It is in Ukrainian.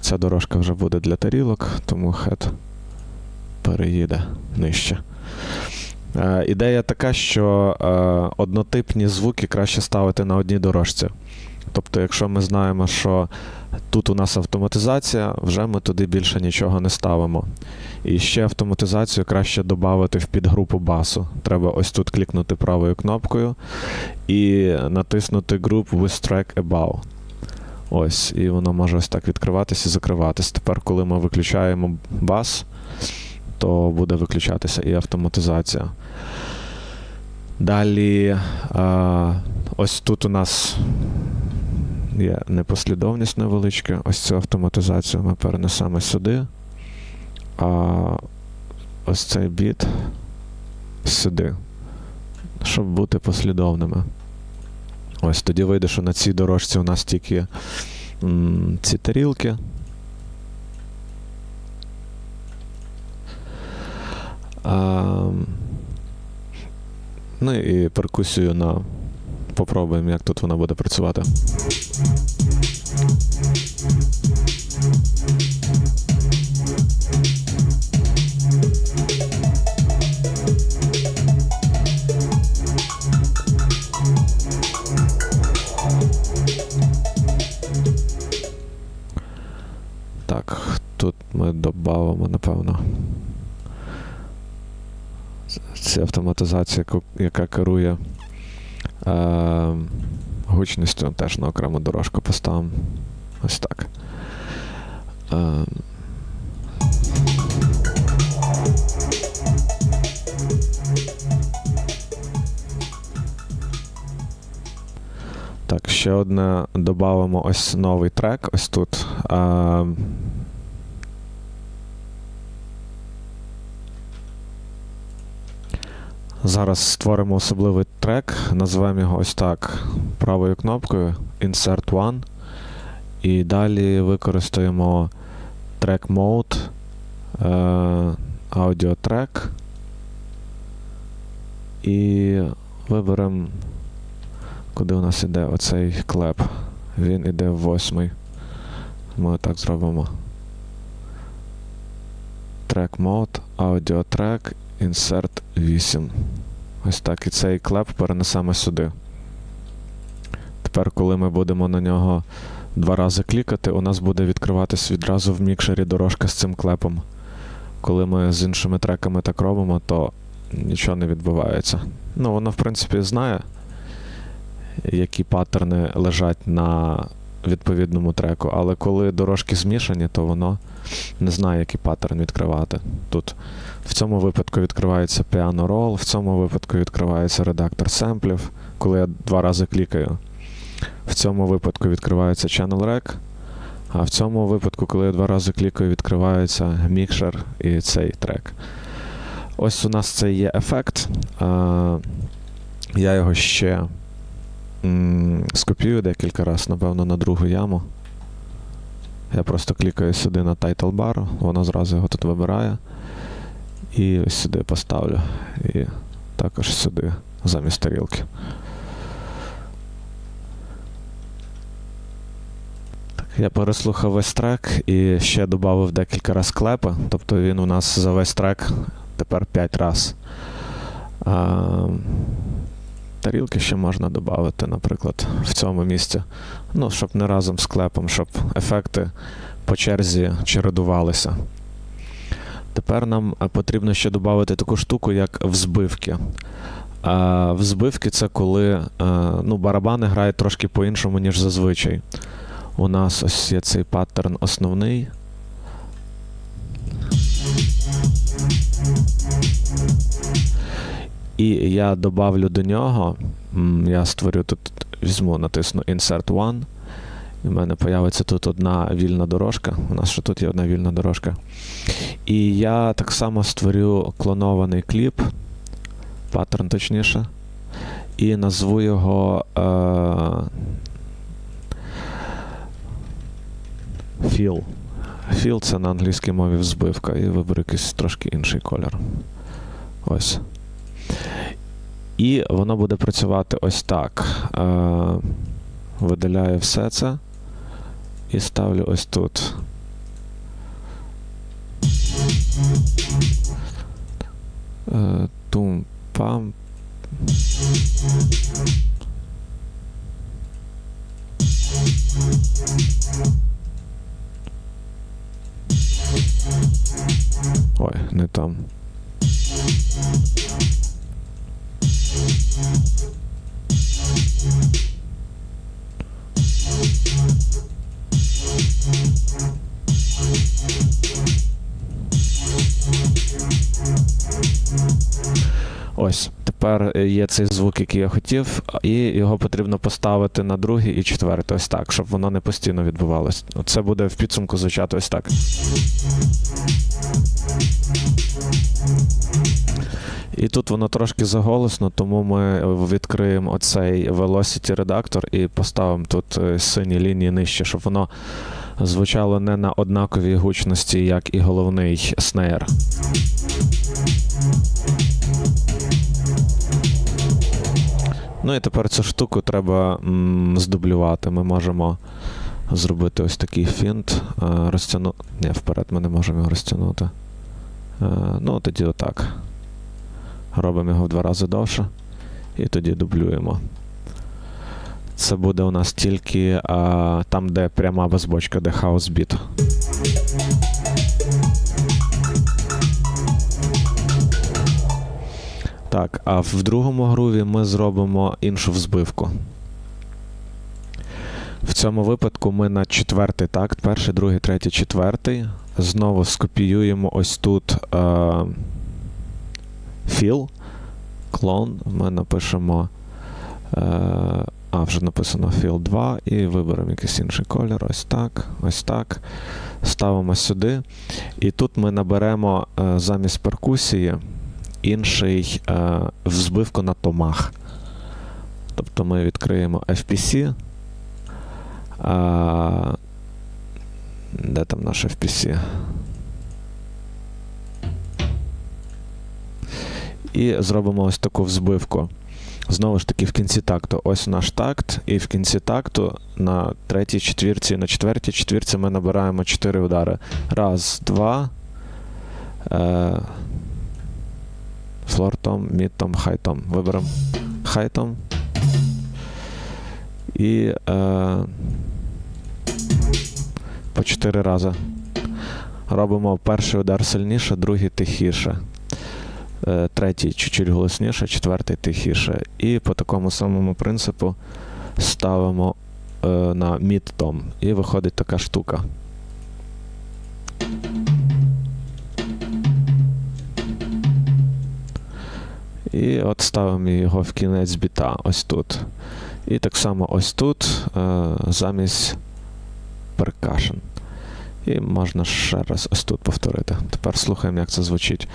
ця дорожка вже буде для тарілок, тому хед переїде нижче. Е, ідея така, що е, однотипні звуки краще ставити на одній дорожці. Тобто, якщо ми знаємо, що тут у нас автоматизація, вже ми туди більше нічого не ставимо. І ще автоматизацію краще додати в підгрупу басу. Треба ось тут клікнути правою кнопкою і натиснути Group with Track Above. Ось, і воно може ось так відкриватися і закриватися. Тепер, коли ми виключаємо бас, то буде виключатися і автоматизація. Далі, ось тут у нас є непослідовність невеличка. Ось цю автоматизацію ми перенесемо сюди. А ось цей біт сюди, щоб бути послідовними. Ось тоді вийде, що на цій дорожці у нас тільки м, ці тарілки. А, ну і перкусію на. Попробуємо, як тут вона буде працювати. Напевно. Це автоматизація, яка керує е, гучністю, теж на окрему дорожку поставимо. Ось так. Е, Так, ще одне додамо ось новий трек. Ось тут. Е, Зараз створимо особливий трек, назвемо його ось так правою кнопкою Insert One. І далі використаємо Track Mode, е, Audio Track. І виберемо, куди у нас іде оцей клеп. Він іде в восьмий. Ми так зробимо. Track Mode, Audio Track, Insert 8. Ось так. І цей клеп перенесемо сюди. Тепер, коли ми будемо на нього два рази клікати, у нас буде відкриватись відразу в мікшері дорожка з цим клепом. Коли ми з іншими треками так робимо, то нічого не відбувається. Ну, воно, в принципі, знає, які паттерни лежать на відповідному треку, але коли дорожки змішані, то воно не знає, який паттерн відкривати. Тут в цьому випадку відкривається Piano Roll, в цьому випадку відкривається редактор семплів, коли я два рази клікаю. В цьому випадку відкривається Channel Rec, а в цьому випадку, коли я два рази клікаю, відкривається мікшер і цей трек. Ось у нас це є ефект. Я його ще м, скопіюю декілька разів, напевно, на другу яму. Я просто клікаю сюди на title bar, воно зразу його тут вибирає. І ось сюди поставлю. І також сюди замість тарілки. Я переслухав весь трек і ще додав декілька разів клепи. Тобто він у нас за весь трек тепер 5 разів. А, тарілки ще можна додати, наприклад, в цьому місці. Ну, щоб не разом з клепом, щоб ефекти по черзі чередувалися. Тепер нам е, потрібно ще додати таку штуку, як взбивки. А взбивки це коли е, ну, барабани грають трошки по-іншому, ніж зазвичай. У нас ось є цей паттерн основний. І я добавлю до нього. Я створю тут, візьму, натисну Insert One. І в мене появиться тут одна вільна дорожка. У нас ще тут є одна вільна дорожка. І я так само створю клонований кліп, паттерн точніше, і назву його е, Feel. Feel це на англійській мові взбивка, і виберу якийсь трошки інший колір. Ось. І воно буде працювати ось так. Е, видаляю все це і ставлю ось тут Е, Тум-пам. Ой, не там. Ось, тепер е, є цей звук, який я хотів, і його потрібно поставити на другий і четвертий. Ось так, щоб воно не постійно відбувалось. Це буде в підсумку звучати ось так. І тут воно трошки заголосно, тому ми відкриємо оцей Velocity редактор і поставимо тут е, сині лінії нижче, щоб воно звучало не на однаковій гучності, як і головний снейр. Ну і тепер цю штуку треба м, здублювати. Ми можемо зробити ось такий фінт. Е, розтягну... Ні, вперед ми не можемо його розтягнути. Е, ну, тоді отак. Робимо його в два рази довше. І тоді дублюємо. Це буде у нас тільки а, там, де пряма безбочка, де хаос біт. Так, а в другому груві ми зробимо іншу взбивку. В цьому випадку ми на четвертий такт, перший, другий, третій, четвертий. Знову скопіюємо ось тут е, філ, клон. Ми напишемо. Е, а, вже написано філ 2 і виберемо якийсь інший колір. Ось так, ось так. Ставимо сюди. І тут ми наберемо е, замість перкусії інший е, взбивку на томах. Тобто ми відкриємо FPC. А, де там наш FPC? І зробимо ось таку взбивку. Знову ж таки, в кінці такту ось наш такт, і в кінці такту на третій четвірці на четвертій четвірці ми набираємо 4 удари. Раз, два. Е, флортом, мідтом, хайтом. Виберемо хайтом. І е, по 4 рази. Робимо перший удар сильніше, другий тихіше. Е, третій чуть-чуть голосніше, четвертий тихіше. І по такому самому принципу ставимо е, на мід-том. І виходить така штука. І от ставимо його в кінець біта, ось тут. І так само ось тут е, замість percussion. І можна ще раз ось тут повторити. Тепер слухаємо, як це звучить.